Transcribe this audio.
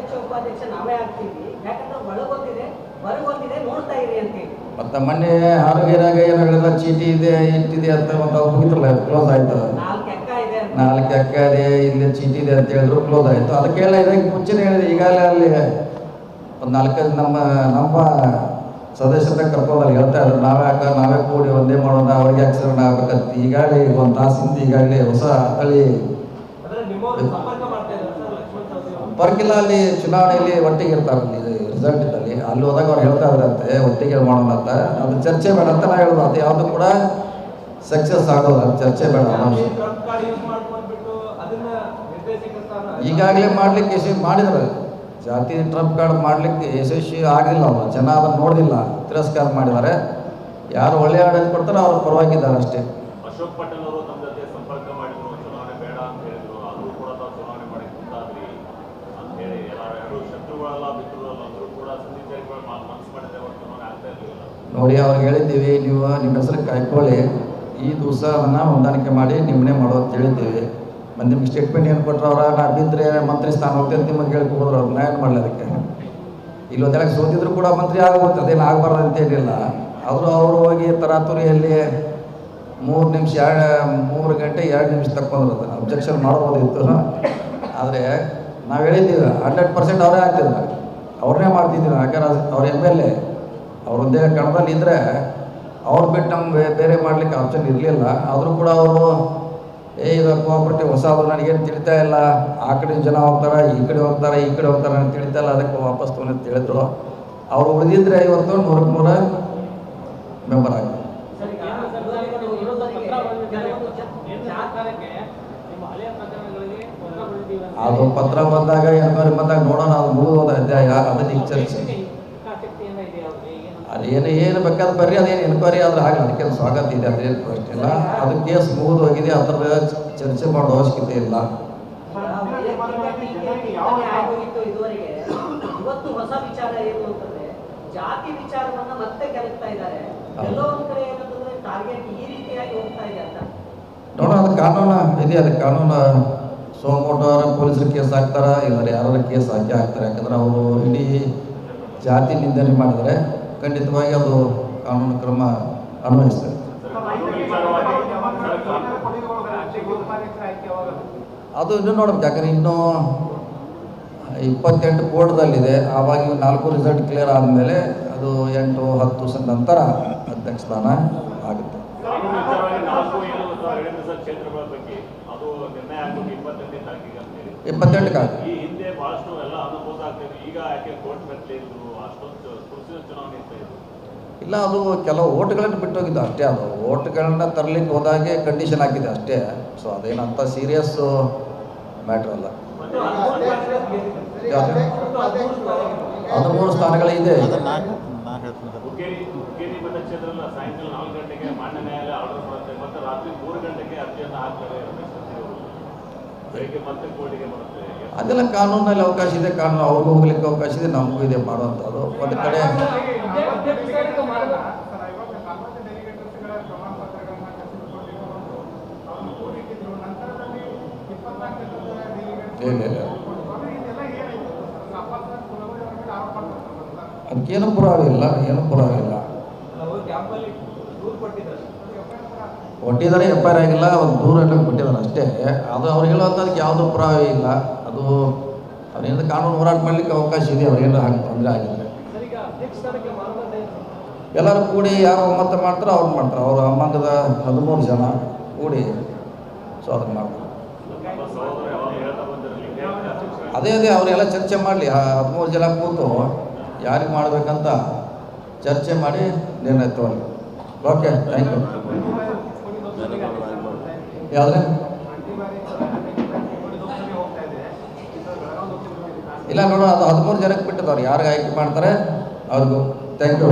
ಅಧ್ಯಕ್ಷ ಉಪಾಧ್ಯಕ್ಷ ನಾವೇ ಆಗ್ತೀವಿ. ಯಾಕಂದ್ರೆ ಒಳಗೊಂದಿದೆ ಹೊರಗೊಂದಿದೆ ನೋಡ್ತಾ ಇರಿ ಅಂತೇಳಿ. ಮತ್ತೆ ಮೊನ್ನೆ ಹಾರುಗೇರಾಗ ಹೇಳಿದ ಚೀಟಿ ಇದೆ ಇಟ್ಟಿದೆ ಅಂತ ಒಂದು ಅವ್ರು ಮುಗಿತ್ರಲ್ಲ ಕ್ಲೋಸ್ ಆಯ್ತು. ನಾಲ್ಕು ಎಕ್ಕ ಇದೆ ನಾಲ್ಕು ಅಕ್ಕ ಇದೆ ಇಲ್ಲಿ ಚೀಟಿ ಇದೆ ಅಂತ ಹೇಳಿದ್ರು ಕ್ಲೋಸ್ ಆಯ್ತು. ಅದಕ್ಕೆಲ್ಲ ಹೇಳ ಇದಕ್ಕೆ ಮುಂಚೆನೇ ಹೇಳಿದೆ ಈಗಾಗಲೇ ಅಲ್ಲಿ ಒಂದು ನಾಲ್ಕೈದು ನಮ್ಮ ನಮ್ಮ ಸದಸ್ಯರ ಕರ್ಕೊಂಡಲ್ಲಿ ಹೇಳ್ತಾ ಇದ್ರು ನಾವೇ ಹಾಕ ನಾವೇ ಕೂಡಿ ಒಂದೇ ಮಾಡೋಣ ಅವ್ರಿಗೆ ಆಕ್ಸಿಡೆಂಟ್ ಆಗ್ಬೇಕಂತ. ಈಗಾಗಲೇ ಈಗ ಒಂದು ತಾಸಿಂದ ಈಗಾಗಲೇ ಹೊಸ ತಳಿ ಬರ್ಕಿಲ್ಲ ಅಲ್ಲಿ ಚುನಾವಣೆಯಲ್ಲಿ ಒಟ್ಟಿಗೆ ಇರ್ತಾರಲ್ಲಿ ರಿಸಲ್ಟ್ ಅಲ್ಲಿ ಅಲ್ಲಿ ಹೋದಾಗ ಅವ್ರು ಹೇಳ್ತಾ ಇದ್ರಂತೆ ಒಟ್ಟಿಗೆ ಮಾಡೋಣ ಅಂತ. ಅದು ಚರ್ಚೆ ಬೇಡ ಅಂತ ನಾ ಹೇಳೋದು. ಅದು ಯಾವುದು ಕೂಡ ಸಕ್ಸಸ್ ಆಗೋಲ್ಲ ಚರ್ಚೆ ಬೇಡ ಈಗಾಗಲೇ ಮಾಡ್ಲಿಕ್ಕೆ ಯಶಸ್ವಿ ಮಾಡಿದ್ರು ಜಾತಿ ಟ್ರಂಪ್ ಕಾರ್ಡ್ ಮಾಡ್ಲಿಕ್ಕೆ ಯಶಸ್ವಿ ಆಗಲಿಲ್ಲ ಅವರು. ಜನ ಅದನ್ನು ನೋಡಲಿಲ್ಲ ತಿರಸ್ಕಾರ ಮಾಡಿದ್ದಾರೆ. ಯಾರು ಒಳ್ಳೆಯ ಆಡಳಿತ ಕೊಡ್ತಾರೋ ಅವ್ರು ಪರವಾಗಿದ್ದಾರೆ ಅಷ್ಟೇ. ಅಶೋಕ್ ಪಟೇಲ್ ಅವರು ತಮ್ಮ ಜೊತೆ ಸಂಪರ್ಕ ಮಾಡಿದ್ರು ಚುನಾವಣೆ ಬೇಡ ಅಂತ ಹೇಳಿದ್ರು ಆದರೂ ಕೂಡ ತಾವು ಚುನಾವಣೆ ಮಾಡಿ ಮುಂದಾದ್ರಿ ಅಂತ ಹೇಳಿ ಎಲ್ಲ ನೋಡಿ ಅವ್ರಿಗೆ ಹೇಳಿದ್ದೀವಿ, ನೀವು ನಿಮ್ಮ ಹೆಸರು ಕಾಯ್ಕೊಳ್ಳಿ. ಈ ದಿವಸ ಅದನ್ನು ಹೊಂದಾಣಿಕೆ ಮಾಡಿ ನಿಮ್ಮನ್ನೇ ಮಾಡೋ ಅಂತ ಹೇಳಿದ್ದೀವಿ. ಮತ್ತು ನಿಮ್ಗೆ ಸ್ಟೇಟ್ಮೆಂಟ್ ಏನು ಕೊಟ್ಟರು ಅವ್ರ? ನಾ ಬಿದ್ದರೆ ಮಂತ್ರಿ ಸ್ಥಾನ ಹೋಗ್ತೀನಿ ನಿಮಗೆ ಹೇಳಿ ಹೋದ್ರು ಅವ್ರು, ನಾ ಏನು ಮಾಡಲಿ ಅದಕ್ಕೆ? ಸೋತಿದ್ರು ಕೂಡ ಮಂತ್ರಿ ಆಗುತ್ತೆ ಅದೇನು ಆಗಬಾರ್ದು ಅಂತ ಏನಿಲ್ಲ. ಆದರೂ ಅವರು ಹೋಗಿ ತರಾತುರಿಯಲ್ಲಿ ಮೂರು ನಿಮಿಷ, ಎರಡು, ಮೂರು ಗಂಟೆ, ಎರಡು ನಿಮಿಷ ತಕ್ಕೊಂಡ್ರು ಅದನ್ನು. ಅಬ್ಜೆಕ್ಷನ್ ಮಾಡ್ಬೋದಿತ್ತು. ಆದರೆ ನಾವು ಹೇಳಿದ್ದೀವಿ ಹಂಡ್ರೆಡ್ ಪರ್ಸೆಂಟ್ ಅವರೇ ಆಗ್ತಿದ್ರು ಅವ್ರನ್ನೇ ಮಾಡ್ತಿದ್ರು ಯಾಕಂದ್ರೆ ಅವ್ರ ಎಂ ಎಲ್ ಎ ಅವ್ರದ್ದೇ ಕಣದಲ್ಲಿ ಇದ್ದರೆ ಅವ್ರು ಬಿಟ್ಟು ನಮ್ಗೆ ಬೇರೆ ಮಾಡಲಿಕ್ಕೆ ಆಪ್ಷನ್ ಇರಲಿಲ್ಲ. ಆದರೂ ಕೂಡ ಅವರು, ಏ ಇದು ಕೋಆಪರೇಟಿವ್ ಹೊಸದು ನನಗೇನು ತಿಳಿತಾ ಇಲ್ಲ. ಆ ಕಡೆ ಜನ ಹೋಗ್ತಾರೆ, ಈ ಕಡೆ ಹೋಗ್ತಾರೆ, ಈ ಕಡೆ ಹೋಗ್ತಾರೆ ಅಂತ ತಿಳಿತಾ ಇಲ್ಲ. ಅದಕ್ಕೆ ವಾಪಸ್ ತೊಗೊಂಡು ಅಂತ ಹೇಳಿದ್ರು ಅವ್ರು ಉಳಿದಿದ್ರೆ ಇವತ್ತು ನೂರಕ್ಕೆ ನೂರ ಮೆಂಬರ್ ಆಗಿ ಅದು ಪತ್ರ ಬಂದಾಗ ಎನ್ಕ್ವೈರಿ ಬಂದಾಗ ನೋಡೋಣ ಅದು ಮುಗಿದೋದ ಅಧ್ಯಾಯ ಅದನ್ನ ಚರ್ಚೆ ಅದೇನು ಏನು ಬೇಕಾದ್ರೆ ಬರ್ರಿ ಅದೇನು ಎನ್ಕ್ವೈರಿ ಆದ್ರೆ ಆಗಲಿ ಅದಕ್ಕೆ ಸ್ವಾಗತ ಇದೆ ಅದೇನು ಪ್ರಶ್ನೆ ಇಲ್ಲ. ಅದು ಕೇಸ್ ಮುಗಿದು ಹೋಗಿದೆ ಅದರ ಚರ್ಚೆ ಮಾಡೋ ಅವಶ್ಯಕತೆ ಇಲ್ಲ. ಆಗೋಗಿತ್ತು ಇದುವರೆಗೆ ಇವತ್ತು ಹೊಸ ವಿಚಾರ ಏನು ಅಂತಂದ್ರೆ ಜಾತಿ ವಿಚಾರವನ್ನ ಮತ್ತೆ ಕೆರಕ್ತಾ ಇದ್ದಾರೆ. ಎಲ್ಲೋ ಒಂದ್ ಕಡೆ ಏನಂತಂದ್ರೆ ಟಾರ್ಗೆಟ್ ಈ ರೀತಿಯಾಗಿ ಹೋಗ್ತಾ ಇದೆ ಅಂತ. ನೋಡೋಣ ಅದು ಕಾನೂನು ಇದೆ ಅದು ಕಾನೂನು ಸೋಮೋಟೋರ ಪೊಲೀಸರು ಕೇಸ್ ಹಾಕ್ತಾರ ಇಲ್ಲಾರ ಯಾರು ಕೇಸ್ ಹಾಕಿ ಹಾಕ್ತಾರೆ. ಯಾಕಂದ್ರೆ ಅವರು ಇಡೀ ಜಾತಿ ನಿಂದನೆ ಮಾಡಿದರೆ ಖಂಡಿತವಾಗಿ ಅದು ಕಾನೂನು ಕ್ರಮ ಅನ್ವಯಿಸ್ತಾರೆ. ಅದು ಇನ್ನೂ ನೋಡ್ಬೇಕು. ಯಾಕಂದ್ರೆ ಇನ್ನೂ ಇಪ್ಪತ್ತೆಂಟು ಕೋರ್ಟ್ದಲ್ಲಿದೆ ಆವಾಗ ನಾಲ್ಕು ರಿಸಲ್ಟ್ ಕ್ಲಿಯರ್ ಆದಮೇಲೆ ಅದು ಎಂಟು ಹತ್ತು ನಂತರ ಅಧ್ಯಕ್ಷ ಸ್ಥಾನ ಆಗುತ್ತೆ ಕಾನೂನು ವಿಚಾರವಾಗಿ ನಾಲ್ಕು ಏನು ತಾವು ಹೇಳಿದ್ರು ಸರ್ ಕ್ಷೇತ್ರಗಳ ಬಗ್ಗೆ ಅದು ನಿರ್ಣಯ ಆಗೋದು ಇಪ್ಪತ್ತೆಂಟನೇ ತಾರೀಕಿಗೆ ಅಂತ ಹೇಳಿ ಇಪ್ಪತ್ತೆಂಟಕ್ಕೆ ಈ ಹಿಂದೆ ಬಹಳಷ್ಟು ಎಲ್ಲ ಅನುಭವ ಆಗ್ತಿದ್ರು ಈಗ ಯಾಕೆ ಕೋರ್ಟ್ ಮೆಟ್ಲೆ ಇದ್ರು ಅಷ್ಟೊಂದು ಕುರ್ಸಿನ ಚುನಾವಣೆ ಇರ್ತಾ ಕಾಲ ಇಲ್ಲ ಅದು ಕೆಲವು ಓಟ್ಗಳನ್ನು ಬಿಟ್ಟೋಗಿದ್ದು ಅಷ್ಟೇ. ಅದು ಓಟ್ಗಳನ್ನ ತರಲಿಕ್ಕೆ ಹೋದಾಗೆ ಕಂಡೀಷನ್ ಹಾಕಿದೆ ಅಷ್ಟೇ. ಸೊ ಅದೇನಂತ ಸೀರಿಯಸ್ ಮ್ಯಾಟ್ರ್ ಅಲ್ಲ. ಮತ್ತು ಹದಿಮೂರು ಕಾಂಗ್ರೆಸ್ ಗೆದ್ದಿದೆ. ಯಾವ್ದು? ಮತ್ತು ಹದಿಮೂರು ಸ್ಥಾನ ಗೆದ್ದಿದೆ. ಹದಿಮೂರು ಸ್ಥಾನಗಳಿದೆ ಹುಕ್ಕೇರಿ ಹುಕ್ಕೇರಿ ಮತಕ್ಷೇತ್ರದಲ್ಲಿ ಸಾಯಂಕಾಲ ನಾಲ್ಕು ಗಂಟೆಗೆ ಮಾನ್ಯ ನ್ಯಾಯಾಲಯ ಆರ್ಡರ್ ಮಾಡುತ್ತೆ ಮತ್ತೆ ರಾತ್ರಿ ಮೂರು ಗಂಟೆಗೆ ಅರ್ಜಿಯನ್ನು ಹಾಕ್ತಾರೆ ರಮೇಶ್ ಕತ್ತಿ ಅವರು ಬೆಳಿಗ್ಗೆ ಮತ್ತೆ ಕೋರ್ಟಿಗೆ ಬರುತ್ತೆ ಅದೆಲ್ಲ ಕಾನೂನಲ್ಲಿ ಅವಕಾಶ ಇದೆ ಕಾನೂನು ಅವ್ರಿಗೂ ಹೋಗ್ಲಿಕ್ಕೆ ಅವಕಾಶ ಇದೆ ನಮಗೂ ಇದೆ ಮಾಡುವಂಥದ್ದು. ಒಂದು ಕಡೆ ಅದಕ್ಕೇನು ಪುರಾವೆ ಇಲ್ಲ ಏನು ಪುರಾವೆ ಇಲ್ಲ ನಾವು ಕ್ಯಾಂಪಲ್ಲಿ ದೂರು ಕೊಟ್ಟಿದ್ದಾರೆ ಕೊಟ್ಟಿದ್ದಾರೆ ಎಫ್ ಐ ಆರ್ ಆಗಿಲ್ಲ ಒಂದು ಕೊಟ್ಟಿದ್ದಾರೆ ಅಷ್ಟೇ. ಅದು ಅವ್ರು ಹೇಳುವಂಥದ್ದಕ್ಕೆ ಯಾವುದೂ ಪುರಾವೆ ಇಲ್ಲ. ಅದು ಅವರಿಂದ ಕಾನೂನು ಹೋರಾಟ ಮಾಡಲಿಕ್ಕೆ ಅವಕಾಶ ಇದೆ ಅವ್ರೇನು ಹಾಗೆ ತೊಂದರೆ ಆಗಿದೆ ಎಲ್ಲರೂ ಕೂಡಿ ಯಾರು ಒಮ್ಮತ ಮಾಡ್ತಾರೋ ಅವ್ರು ಮಾಡ್ತಾರೆ. ಅವರು ಅಮ್ಮಂಗದ ಹದಿಮೂರು ಜನ ಕೂಡಿ ಸೊ ಅದನ್ನು ಮಾಡ್ತಾರೆ. ಅದೇ ಅದೇ ಅವರೆಲ್ಲ ಚರ್ಚೆ ಮಾಡಲಿ. ಹದಿಮೂರು ಜನ ಕೂತು ಯಾರಿಗೆ ಮಾಡಬೇಕಂತ ಚರ್ಚೆ ಮಾಡಿ ನಿರ್ಣಯ ತಗೊಳ್ಳಿ. ಓಕೆ ಥ್ಯಾಂಕ್ ಯು ಯಾವುದೇ? ಇಲ್ಲ ನೋಡು ಅದು ಹದಿಮೂರು ಜನಕ್ಕೆ ಬಿಟ್ಟಿದ್ದವ್ರು ಯಾರಿಗೆ ಆಯ್ಕೆ ಮಾಡ್ತಾರೆ ಅವ್ರಿಗೂ. Thank you